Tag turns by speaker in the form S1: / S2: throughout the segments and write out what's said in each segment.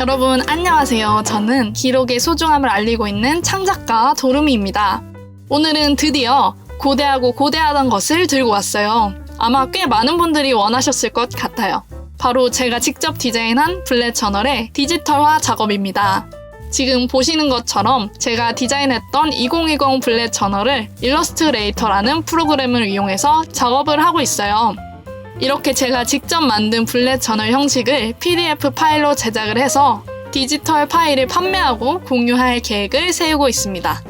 S1: 여러분 안녕하세요. 저는 기록의 소중함을 알리고 있는 창작가 도루미입니다. 오늘은 드디어 고대하고 고대하던 것을 들고 왔어요. 아마 꽤 많은 분들이 원하셨을 것 같아요. 바로 제가 직접 디자인한 블랙 저널의 디지털화 작업입니다. 지금 보시는 것처럼 제가 디자인했던 2020 블랙 저널을 일러스트레이터라는 프로그램을 이용해서 작업을 하고 있어요. 이렇게 제가 직접 만든 블랙 저널 형식을 PDF 파일로 제작을 해서 디지털 파일을 판매하고 공유할 계획을 세우고 있습니다.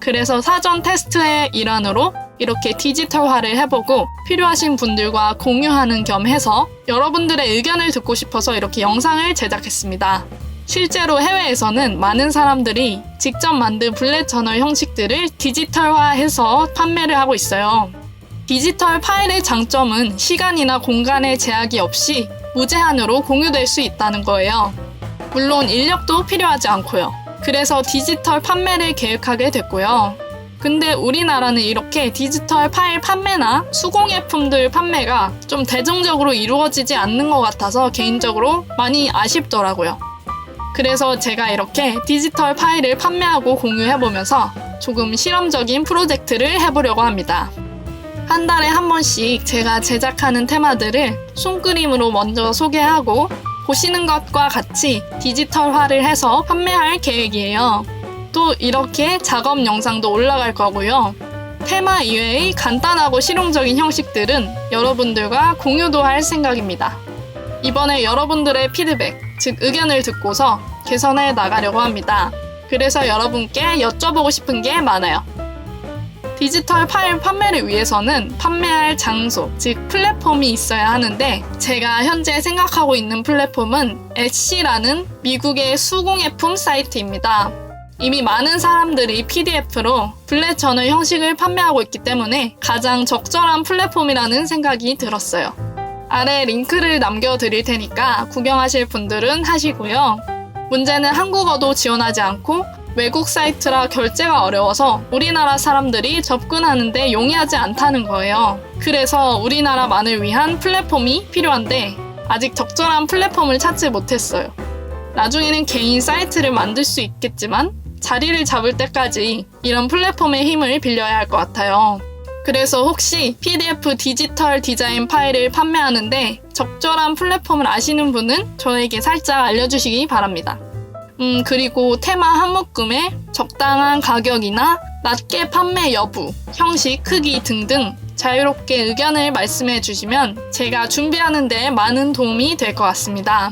S1: 그래서 사전 테스트의 일환으로 이렇게 디지털화를 해보고 필요하신 분들과 공유하는 겸 해서 여러분들의 의견을 듣고 싶어서 이렇게 영상을 제작했습니다. 실제로 해외에서는 많은 사람들이 직접 만든 블랙 저널 형식들을 디지털화해서 판매를 하고 있어요. 디지털 파일의 장점은 시간이나 공간의 제약이 없이 무제한으로 공유될 수 있다는 거예요. 물론 인력도 필요하지 않고요. 그래서 디지털 판매를 계획하게 됐고요. 근데 우리나라는 이렇게 디지털 파일 판매나 수공예품들 판매가 좀 대중적으로 이루어지지 않는 것 같아서 개인적으로 많이 아쉽더라고요. 그래서 제가 이렇게 디지털 파일을 판매하고 공유해보면서 조금 실험적인 프로젝트를 해보려고 합니다. 한 달에 한 번씩 제가 제작하는 테마들을 손그림으로 먼저 소개하고 보시는 것과 같이 디지털화를 해서 판매할 계획이에요. 또 이렇게 작업 영상도 올라갈 거고요. 테마 이외의 간단하고 실용적인 형식들은 여러분들과 공유도 할 생각입니다. 이번에 여러분들의 피드백, 즉 의견을 듣고서 개선해 나가려고 합니다. 그래서 여러분께 여쭤보고 싶은 게 많아요. 디지털 파일 판매를 위해서는 판매할 장소, 즉 플랫폼이 있어야 하는데 제가 현재 생각하고 있는 플랫폼은 엣시라는 미국의 수공예품 사이트입니다. 이미 많은 사람들이 PDF로 블랙 저널 형식을 판매하고 있기 때문에 가장 적절한 플랫폼이라는 생각이 들었어요. 아래 링크를 남겨드릴 테니까 구경하실 분들은 하시고요. 문제는 한국어도 지원하지 않고 외국 사이트라 결제가 어려워서 우리나라 사람들이 접근하는데 용이하지 않다는 거예요. 그래서 우리나라만을 위한 플랫폼이 필요한데 아직 적절한 플랫폼을 찾지 못했어요. 나중에는 개인 사이트를 만들 수 있겠지만 자리를 잡을 때까지 이런 플랫폼의 힘을 빌려야 할 것 같아요. 그래서 혹시 PDF 디지털 디자인 파일을 판매하는데 적절한 플랫폼을 아시는 분은 저에게 살짝 알려주시기 바랍니다. 음, 그리고 테마 한 묶음에 적당한 가격이나 낮게 판매 여부, 형식, 크기 등등 자유롭게 의견을 말씀해 주시면 제가 준비하는 데 많은 도움이 될 것 같습니다.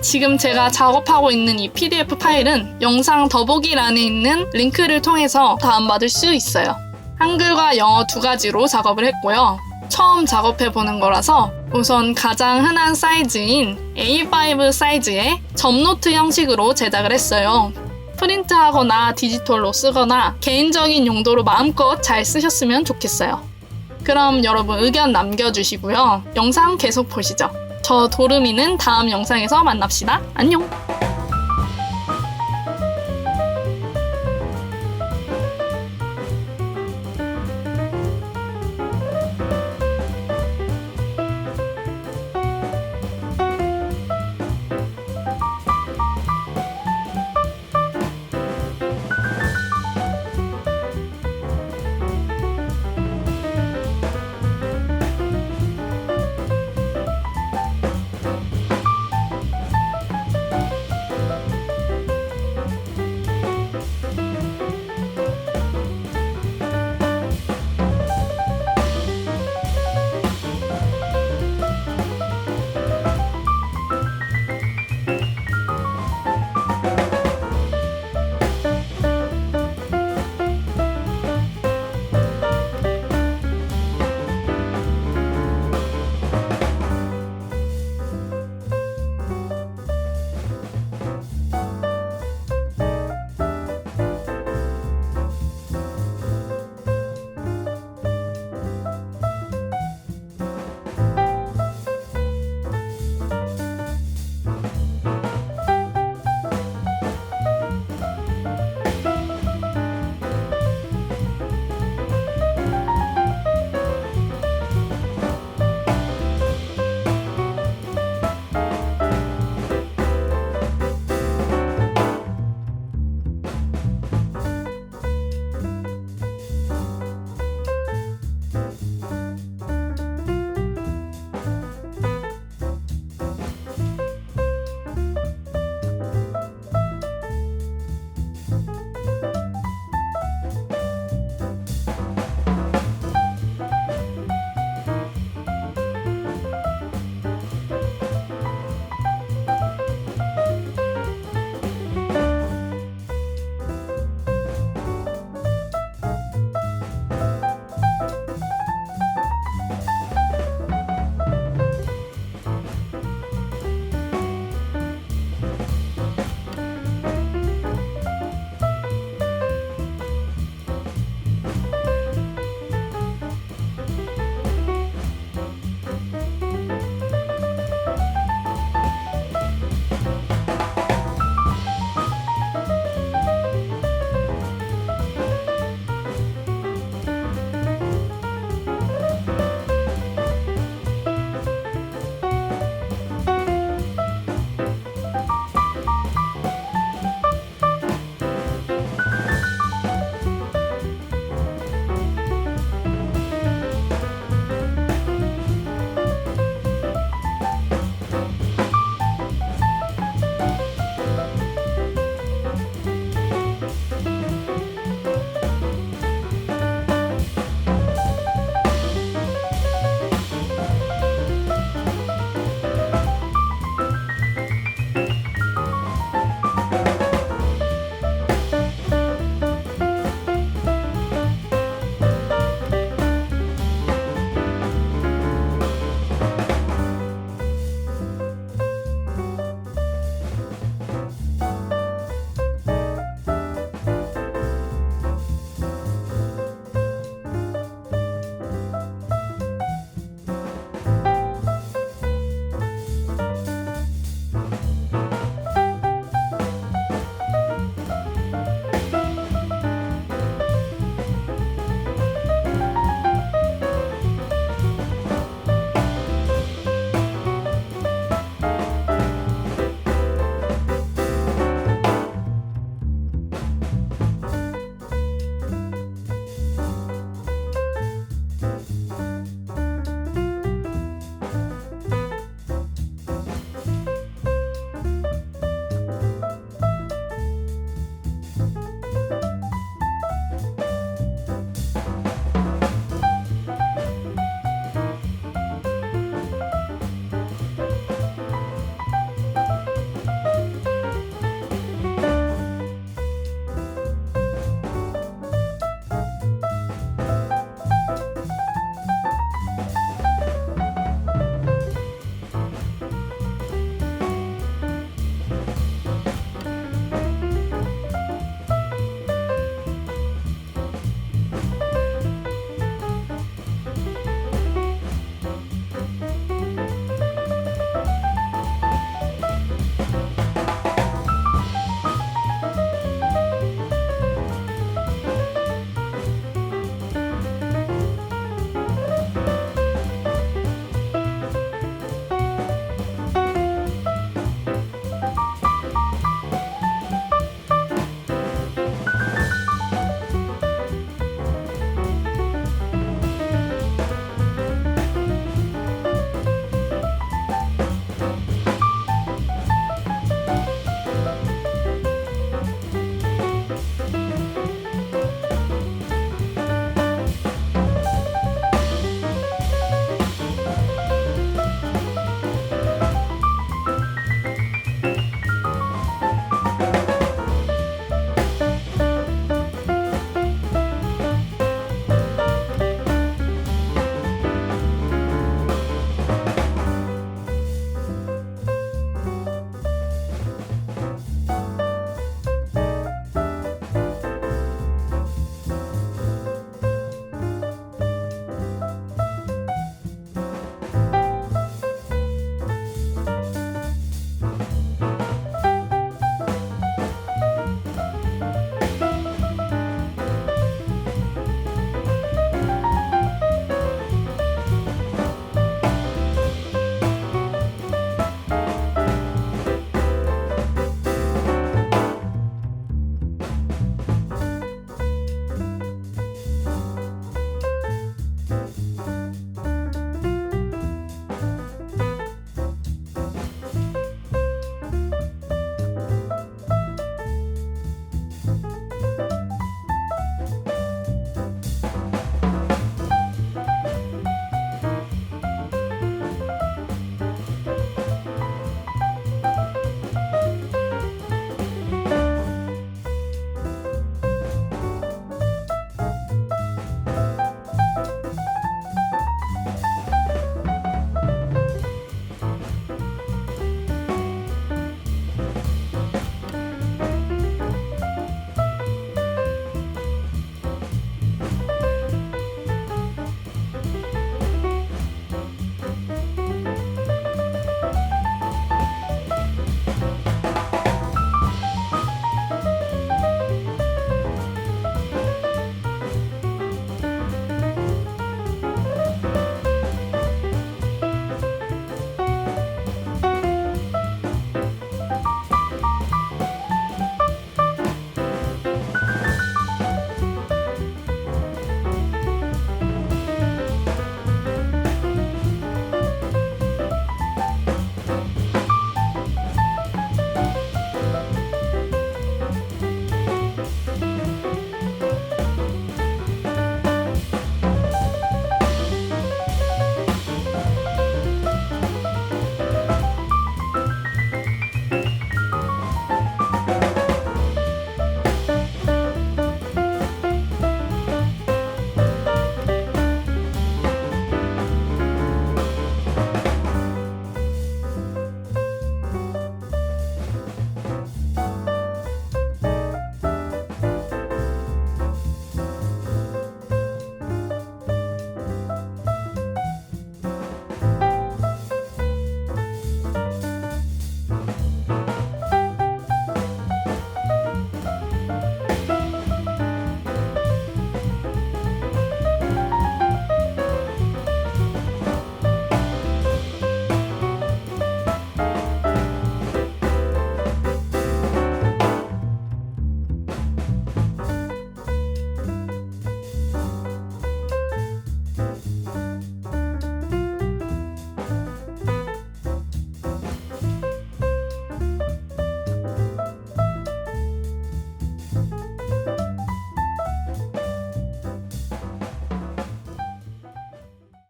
S1: 지금 제가 작업하고 있는 이 PDF 파일은 영상 더보기란에 있는 링크를 통해서 다운받을 수 있어요. 한글과 영어 두 가지로 작업을 했고요. 처음 작업해 보는 거라서 우선 가장 흔한 사이즈인 A5 사이즈의 점노트 형식으로 제작을 했어요. 프린트하거나 디지털로 쓰거나 개인적인 용도로 마음껏 잘 쓰셨으면 좋겠어요. 그럼 여러분 의견 남겨주시고요. 영상 계속 보시죠. 저 도르미는 다음 영상에서 만납시다. 안녕!